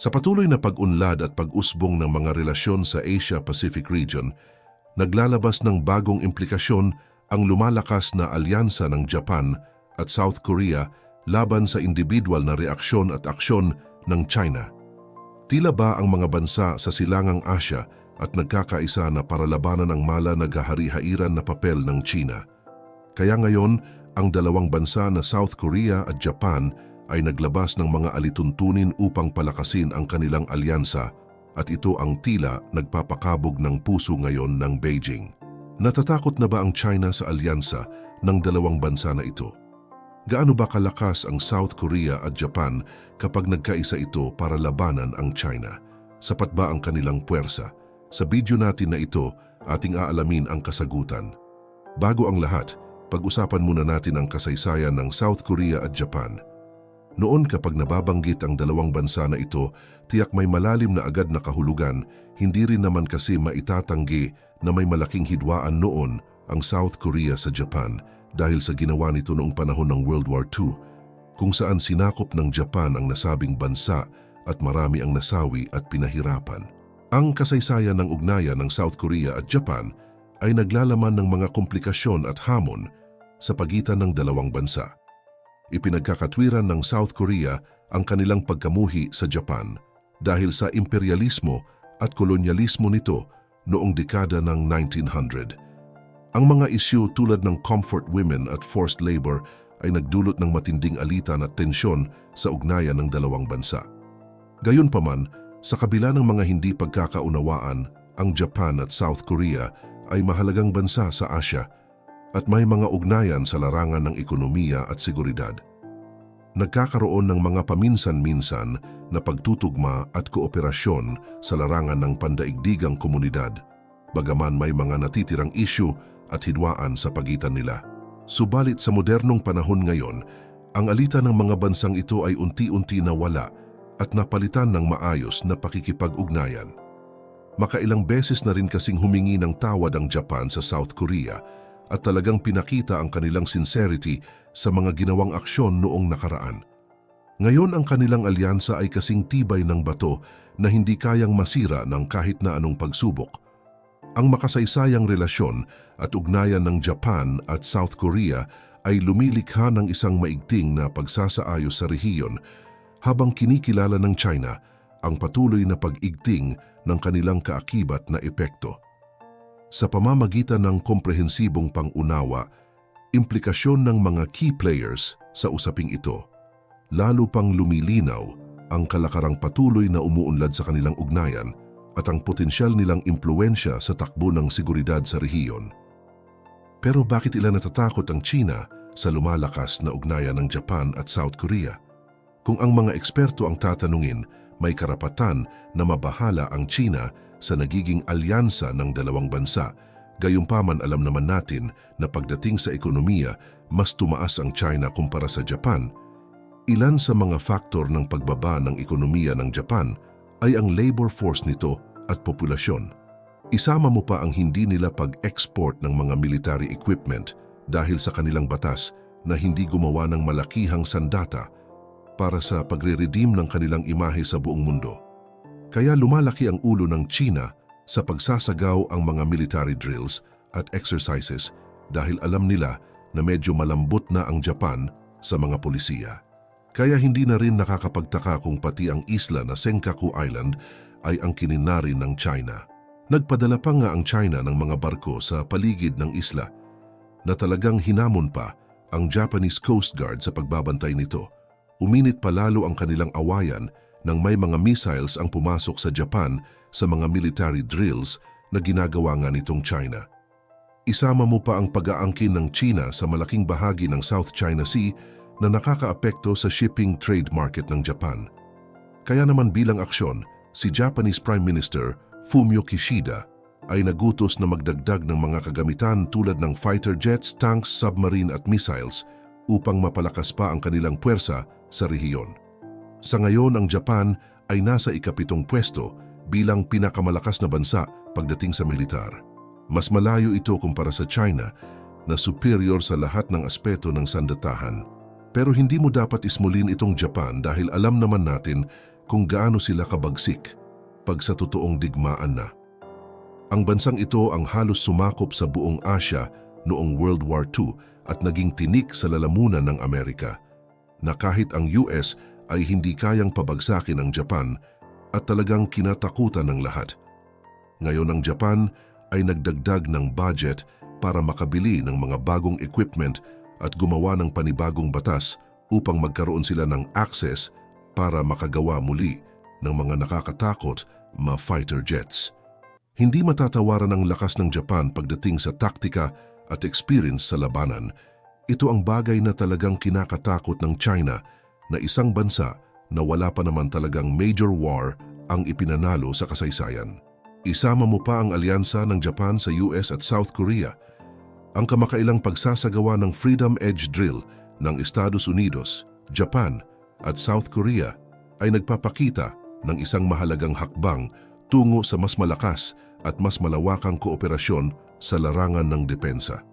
Sa patuloy na pag-unlad at pag-usbong ng mga relasyon sa Asia-Pacific region, naglalabas ng bagong implikasyon ang lumalakas na alyansa ng Japan at South Korea laban sa individual na reaksyon at aksyon ng China. Tila ba ang mga bansa sa silangang Asya at nagkakaisa na para labanan ang mala naghahari-hairan na papel ng China? Kaya ngayon, ang dalawang bansa na South Korea at Japan ay naglabas ng mga alituntunin upang palakasin ang kanilang alyansa at ito ang tila nagpapakabog ng puso ngayon ng Beijing. Natatakot na ba ang China sa alyansa ng dalawang bansa na ito? Gaano ba kalakas ang South Korea at Japan kapag nagkaisa ito para labanan ang China? Sapat ba ang kanilang puwersa? Sa video natin na ito, ating aalamin ang kasagutan. Bago ang lahat, pag-usapan muna natin ang kasaysayan ng South Korea at Japan. Noon kapag nababanggit ang dalawang bansa na ito, tiyak may malalim na agad na kahulugan, hindi rin naman kasi maitatanggi na may malaking hidwaan noon ang South Korea sa Japan dahil sa ginawa nito noong panahon ng World War II, kung saan sinakop ng Japan ang nasabing bansa at marami ang nasawi at pinahirapan. Ang kasaysayan ng ugnayan ng South Korea at Japan ay naglalaman ng mga komplikasyon at hamon sa pagitan ng dalawang bansa. Ipinagkakatwiran ng South Korea ang kanilang pagkamuhi sa Japan dahil sa imperialismo at kolonyalismo nito noong dekada ng 1900. Ang mga isyu tulad ng comfort women at forced labor ay nagdulot ng matinding alitan at tensyon sa ugnayan ng dalawang bansa. Gayunpaman, sa kabila ng mga hindi pagkakaunawaan, ang Japan at South Korea ay mahalagang bansa sa Asya at may mga ugnayan sa larangan ng ekonomiya at seguridad. Nagkakaroon ng mga paminsan-minsan na pagtutugma at kooperasyon sa larangan ng pandaigdigang komunidad, bagaman may mga natitirang isyu at hidwaan sa pagitan nila. Subalit sa modernong panahon ngayon, ang alitan ng mga bansang ito ay unti-unti nawala at napalitan ng maayos na pakikipag-ugnayan. Makailang beses na rin kasing humingi ng tawad ang Japan sa South Korea at talagang pinakita ang kanilang sincerity sa mga ginawang aksyon noong nakaraan. Ngayon ang kanilang alyansa ay kasing tibay ng bato na hindi kayang masira ng kahit na anong pagsubok. Ang makasaysayang relasyon at ugnayan ng Japan at South Korea ay lumilikha ng isang maigting na pagsasaayos sa rehiyon habang kinikilala ng China ang patuloy na pag-igting ng kanilang kaakibat na epekto sa pamamagitan ng komprehensibong pangunawa, implikasyon ng mga key players sa usaping ito, lalo pang lumilinaw ang kalakarang patuloy na umuunlad sa kanilang ugnayan at ang potensyal nilang impluensya sa takbo ng seguridad sa rehiyon. Pero bakit ilan natatakot ang China sa lumalakas na ugnayan ng Japan at South Korea? Kung ang mga eksperto ang tatanungin, may karapatan na mabahala ang China sa nagiging alyansa ng dalawang bansa. Gayunpaman alam naman natin na pagdating sa ekonomiya, mas tumaas ang China kumpara sa Japan. Ilan sa mga faktor ng pagbaba ng ekonomiya ng Japan ay ang labor force nito at populasyon. Isama mo pa ang hindi nila pag-export ng mga military equipment dahil sa kanilang batas na hindi gumawa ng malakihang sandata para sa pagre-redeem ng kanilang imahe sa buong mundo. Kaya lumalaki ang ulo ng China sa pagsasagaw ang mga military drills at exercises dahil alam nila na medyo malambot na ang Japan sa mga polisiya. Kaya hindi na rin nakakapagtaka kung pati ang isla na Senkaku Island ay ang kininari ng China. Nagpadala pa nga ang China ng mga barko sa paligid ng isla na talagang hinamon pa ang Japanese Coast Guard sa pagbabantay nito. Uminit palalo ang kanilang awayan nang may mga missiles ang pumasok sa Japan sa mga military drills na ginagawa nga nitong China. Isama mo pa ang pag-aangkin ng China sa malaking bahagi ng South China Sea na nakakaapekto sa shipping trade market ng Japan. Kaya naman bilang aksyon, si Japanese Prime Minister Fumio Kishida ay nagutos na magdagdag ng mga kagamitan tulad ng fighter jets, tanks, submarine at missiles upang mapalakas pa ang kanilang puwersa sa rehiyon. Sa ngayon, ang Japan ay nasa ikapitong pwesto bilang pinakamalakas na bansa pagdating sa militar. Mas malayo ito kumpara sa China na superior sa lahat ng aspeto ng sandatahan. Pero hindi mo dapat ismulin itong Japan dahil alam naman natin kung gaano sila kabagsik pag sa totoong digmaan na. Ang bansang ito ang halos sumakop sa buong Asya noong World War II at naging tinik sa lalamunan ng Amerika na kahit ang US ay hindi kayang pabagsakin ang Japan at talagang kinatakutan ng lahat. Ngayon ang Japan ay nagdagdag ng budget para makabili ng mga bagong equipment at gumawa ng panibagong batas upang magkaroon sila ng access para makagawa muli ng mga nakakatakot ma fighter jets. Hindi matatawaran ang lakas ng Japan pagdating sa taktika at experience sa labanan. Ito ang bagay na talagang kinakatakot ng China na isang bansa na wala pa naman talagang major war ang ipinanalo sa kasaysayan. Isama mo pa ang alyansa ng Japan sa US at South Korea. Ang kamakailang pagsasagawa ng Freedom Edge Drill ng Estados Unidos, Japan at South Korea ay nagpapakita ng isang mahalagang hakbang tungo sa mas malakas at mas malawakang kooperasyon sa larangan ng depensa.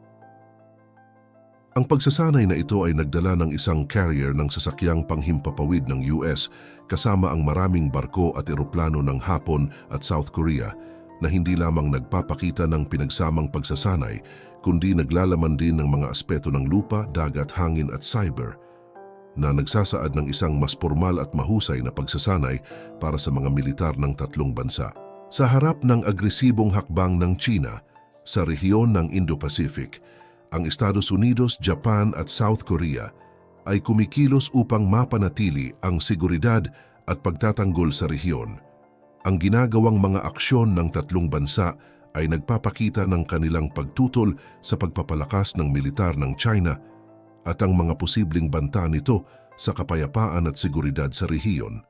Ang pagsasanay na ito ay nagdala ng isang carrier ng sasakyang panghimpapawid ng US kasama ang maraming barko at eroplano ng Hapon at South Korea na hindi lamang nagpapakita ng pinagsamang pagsasanay kundi naglalaman din ng mga aspeto ng lupa, dagat, hangin at cyber na nagsasaad ng isang mas formal at mahusay na pagsasanay para sa mga militar ng tatlong bansa. Sa harap ng agresibong hakbang ng China sa rehiyon ng Indo-Pacific, ang Estados Unidos, Japan at South Korea ay kumikilos upang mapanatili ang seguridad at pagtatanggol sa rehiyon. Ang ginagawang mga aksyon ng tatlong bansa ay nagpapakita ng kanilang pagtutol sa pagpapalakas ng militar ng China at ang mga posibleng banta nito sa kapayapaan at seguridad sa rehiyon.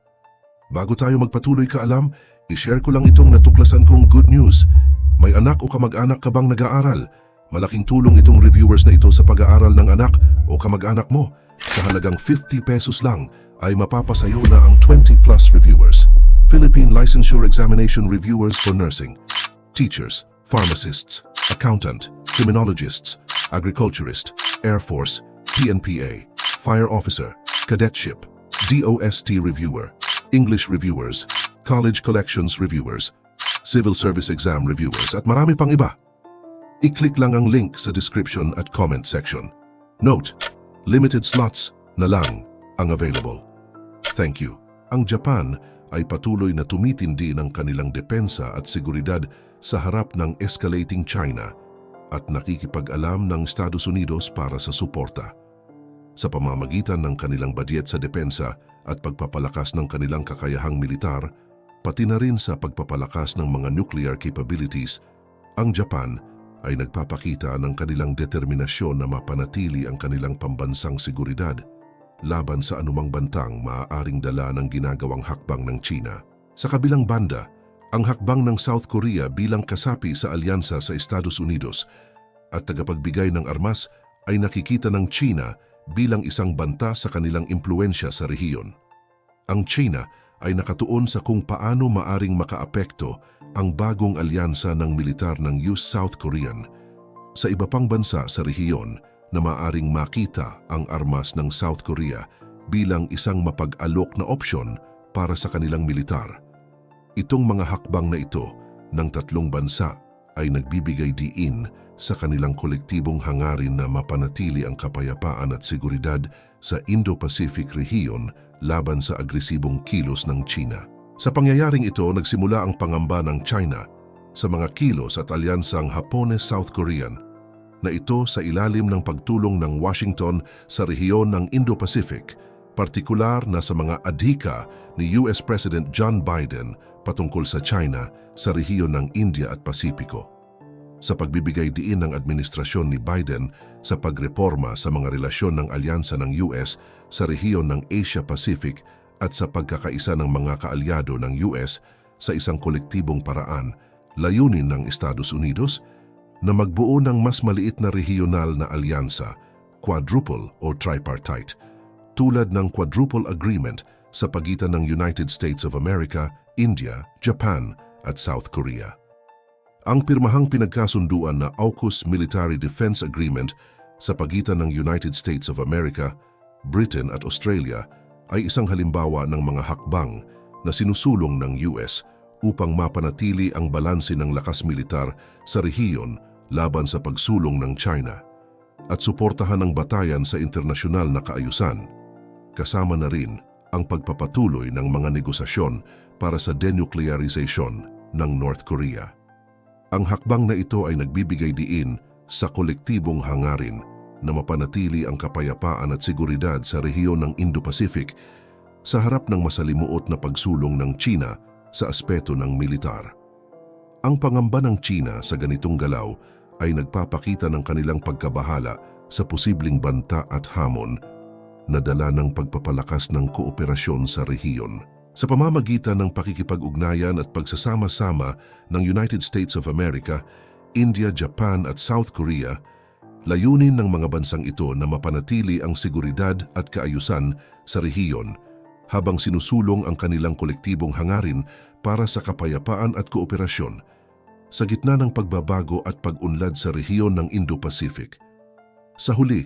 Bago tayo magpatuloy kaalam, i-share ko lang itong natuklasan kong good news. May anak o kamag-anak ka bang nag-aaral? Malaking tulong itong reviewers na ito sa pag-aaral ng anak o kamag-anak mo. Sa halagang 50 pesos lang ay mapapasayo na ang 20 plus reviewers. Philippine Licensure Examination Reviewers for Nursing. Teachers, pharmacists, accountant, criminologists, agriculturist, Air Force, PNPA, Fire Officer, Cadetship, DOST Reviewer, English Reviewers, College Collections Reviewers, Civil Service Exam Reviewers at marami pang iba. I-click lang ang link sa description at comment section. Note, limited slots na lang ang available. Thank you. Ang Japan ay patuloy na tumitindi ng kanilang depensa at seguridad sa harap ng escalating China at nakikipag-alam ng Estados Unidos para sa suporta. Sa pamamagitan ng kanilang badyet sa depensa at pagpapalakas ng kanilang kakayahang militar, pati na rin sa pagpapalakas ng mga nuclear capabilities, ang Japan ay nagpapakita ng kanilang determinasyon na mapanatili ang kanilang pambansang seguridad laban sa anumang bantang maaaring dala ng ginagawang hakbang ng China. Sa kabilang banda, ang hakbang ng South Korea bilang kasapi sa alyansa sa Estados Unidos at tagapagbigay ng armas ay nakikita ng China bilang isang banta sa kanilang impluensya sa rehiyon. Ang China ay nakatuon sa kung paano maaring makaapekto ang bagong alyansa ng militar ng US South Korean sa iba pang bansa sa rehiyon na maaring makita ang armas ng South Korea bilang isang mapag-alok na opsyon para sa kanilang militar. Itong mga hakbang na ito ng tatlong bansa ay nagbibigay diin sa kanilang kolektibong hangarin na mapanatili ang kapayapaan at seguridad sa Indo-Pacific rehiyon laban sa agresibong kilos ng China. Sa pangyayaring ito, nagsimula ang pangamba ng China sa mga kilos at alyansang Hapones-South Korean na ito sa ilalim ng pagtulong ng Washington sa rehiyon ng Indo-Pacific, partikular na sa mga adhika ni US President John Biden patungkol sa China sa rehiyon ng India at Pasipiko. Sa pagbibigay diin ng administrasyon ni Biden sa pagreforma sa mga relasyon ng alyansa ng US sa rehiyon ng Asia-Pacific at sa pagkakaisa ng mga kaalyado ng US sa isang kolektibong paraan, layunin ng Estados Unidos na magbuo ng mas maliit na regional na alyansa, quadruple o tripartite, tulad ng Quadruple Agreement sa pagitan ng United States of America, India, Japan at South Korea. Ang pirmahang pinagkasunduan na AUKUS Military Defense Agreement sa pagitan ng United States of America, Britain at Australia ay isang halimbawa ng mga hakbang na sinusulong ng US upang mapanatili ang balanse ng lakas militar sa rehiyon laban sa pagsulong ng China at suportahan ang batayan sa internasyonal na kaayusan. Kasama na rin ang pagpapatuloy ng mga negosasyon para sa denuclearization ng North Korea. Ang hakbang na ito ay nagbibigay diin sa kolektibong hangarin na mapanatili ang kapayapaan at seguridad sa rehiyon ng Indo-Pacific sa harap ng masalimuot na pagsulong ng China sa aspeto ng militar. Ang pangamba ng China sa ganitong galaw ay nagpapakita ng kanilang pagkabahala sa posibleng banta at hamon na dala ng pagpapalakas ng kooperasyon sa rehiyon. Sa pamamagitan ng pakikipag-ugnayan at pagsasama-sama ng United States of America, India, Japan at South Korea, layunin ng mga bansang ito na mapanatili ang seguridad at kaayusan sa rehiyon habang sinusulong ang kanilang kolektibong hangarin para sa kapayapaan at kooperasyon sa gitna ng pagbabago at pag-unlad sa rehiyon ng Indo-Pacific. Sa huli,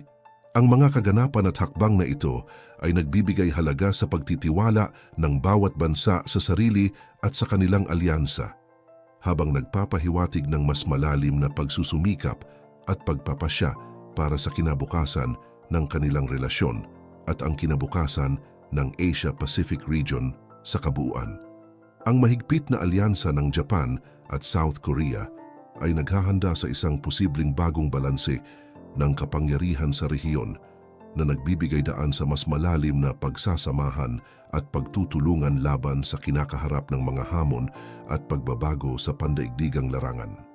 ang mga kaganapan at hakbang na ito ay nagbibigay halaga sa pagtitiwala ng bawat bansa sa sarili at sa kanilang alyansa, habang nagpapahiwatig ng mas malalim na pagsusumikap at pagpapasya para sa kinabukasan ng kanilang relasyon at ang kinabukasan ng Asia-Pacific region sa kabuuan. Ang mahigpit na alyansa ng Japan at South Korea ay naghahanda sa isang posibleng bagong balanse ng kapangyarihan sa rehiyon na nagbibigay daan sa mas malalim na pagsasamahan at pagtutulungan laban sa kinakaharap ng mga hamon at pagbabago sa pandaigdigang larangan.